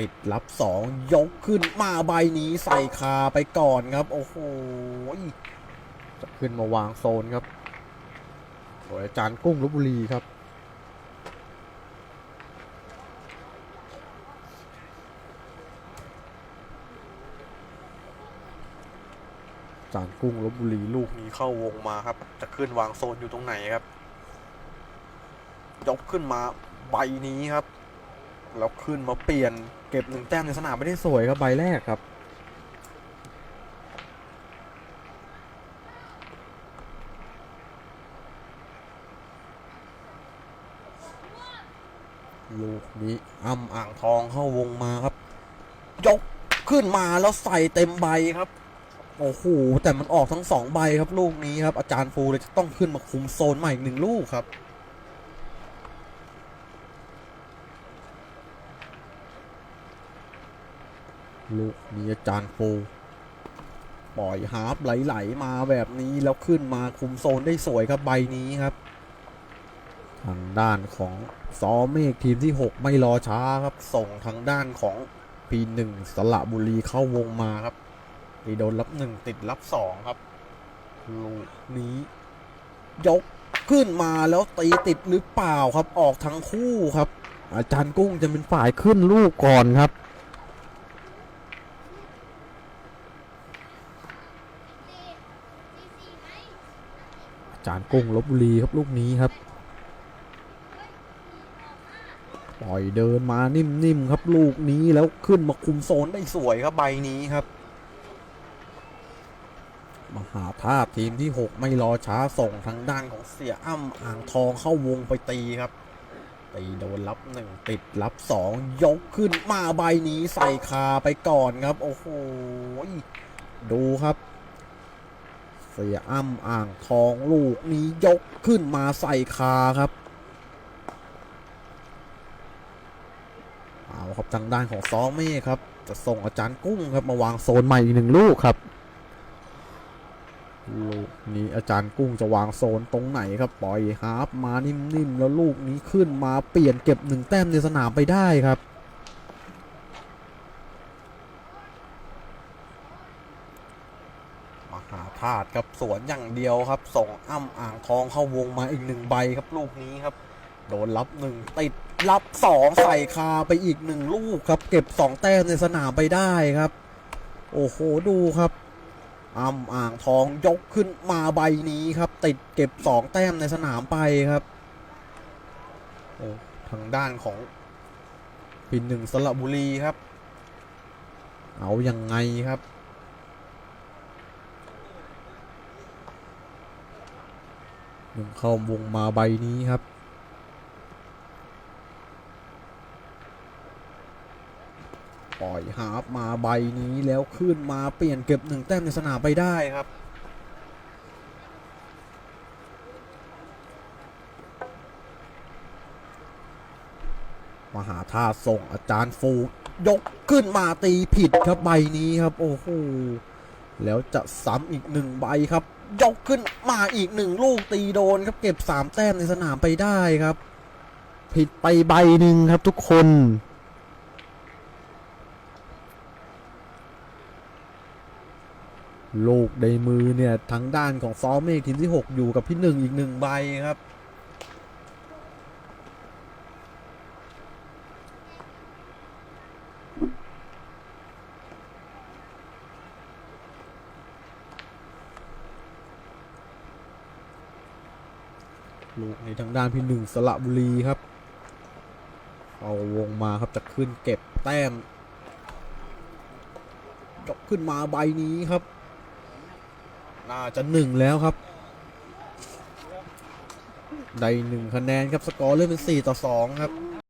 ติดรับสองยกขึ้นมาใบนี้ใส่คาไปก่อนครับ โอ้โหจะขึ้นมาวางโซนครับโดยอาจารย์กุ้งลบบุรีครับจานกุ้งลบบุรีลูกนี้เข้าวงมาครับ จะขึ้นวางโซนอยู่ตรงไหนครับ ยกขึ้นมาใบนี้ครับ แล้วขึ้นมาเปลี่ยน เก็บหนึ่งแต้มในสนามไม่ได้สวยครับใบแรกครับลูกนี้อ้ำอ่างทองเข้าวงมาครับ ยกขึ้นมาแล้วใส่เต็มใบครับ โอ้โหแต่มันออกทั้งสองใบครับลูกนี้ครับ อาจารย์ฟูเลยจะต้องขึ้นมาคุมโซนใหม่อีกหนึ่งลูกครับ ลูกนี้อาจารย์ฟูปล่อยฮาร์ปไหลๆมาแบบนี้แล้วขึ้นมาคุมโซนได้สวยครับใบนี้ครับ ทางด้านของซอเมฆทีมที่ 6 ไม่รอช้าครับ ส่งทางด้านของปีหนึ่งสระบุรีเข้าวงมาครับตีโดนรับหนึ่งติดรับสองครับลูกนี้ ยกขึ้นมาแล้วตีติดหรือเปล่าครับออกทั้งคู่ครับ อาจารย์กุ้งจะเป็นฝ่ายขึ้นลูกก่อนครับ จารย์กุ้งลบบุรีครับลูกนี้ครับ ปล่อยเดินมานิ่มๆครับลูกนี้แล้วขึ้นมาคุมโซนได้สวยครับใบนี้ครับ มหาธาตุทีมที่ 6 ไม่รอช้าส่งทางด้านของเสียอ้ำอ่างทองเข้าวงไปตีครับตีโดนรับหนึ่งติดรับสองยกขึ้นมาใบนี้ใส่คาไปก่อนครับ โอ้โหดูครับ เสียอ้ำอ่างทองลูกนี้ยกขึ้นมาใส่คาครับ เอาครับทางด้านของซอเม่ครับ จะส่งอาจารย์กุ้งครับมาวางโซนใหม่อีกหนึ่งลูกครับลูกนี้อาจารย์กุ้งจะวางโซนตรงไหนครับปล่อยฮาร์ปมานิ่มๆแล้วลูกนี้ขึ้นมาเปลี่ยนเก็บหนึ่งแต้มในสนามไปได้ครับ หาธาตุครับสวนอย่างเดียวครับส่งอ้ำอ่างทองเข้าวงมาอีกหนึ่งใบครับลูกนี้ครับ โดนรับหนึ่งติดรับสองใส่คาไปอีกหนึ่งลูกครับ เก็บสองแต้มในสนามไปได้ครับ โอ้โหดูครับอ้ำอ่างทองยกขึ้นมาใบนี้ครับ ติดเก็บสองแต้มในสนามไปครับโอ้ทางด้านของพินหนึ่งสระบุรีครับ เอาอยัางไงครับ หนึ่งเข้าวงมาใบนี้ครับปล่อยฮาร์ปมาใบนี้แล้วขึ้นมาเปลี่ยนเก็บหนึ่งแต้มในสนามไปได้ครับมหาธาตุส่งอาจารย์ฟูยกขึ้นมาตีผิดครับใบนี้ครับ โอ้โหแล้วจะซ้ำอีกหนึ่งใบครับ ยกขึ้นมาอีกหนึ่งลูกตีโดนครับเก็บสามแต้มในสนามไปได้ครับ ผิดไปใบหนึ่งครับทุกคน ลูกในมือเนี่ยทางด้านของซอเมฆทีมที่ 6 อยู่กับพี่หนึ่งอีกหนึ่งใบครับ ลูกในทางด้านพี่หนึ่งสระบุรีครับ เอาวงมาครับจะขึ้นเก็บแต้มยกขึ้นมาใบนี้ครับ น่าจะหนึ่งแล้วครับ ได้หนึ่งคะแนนครับสกอร์เริ่มเป็นสี่ต่อสองครับ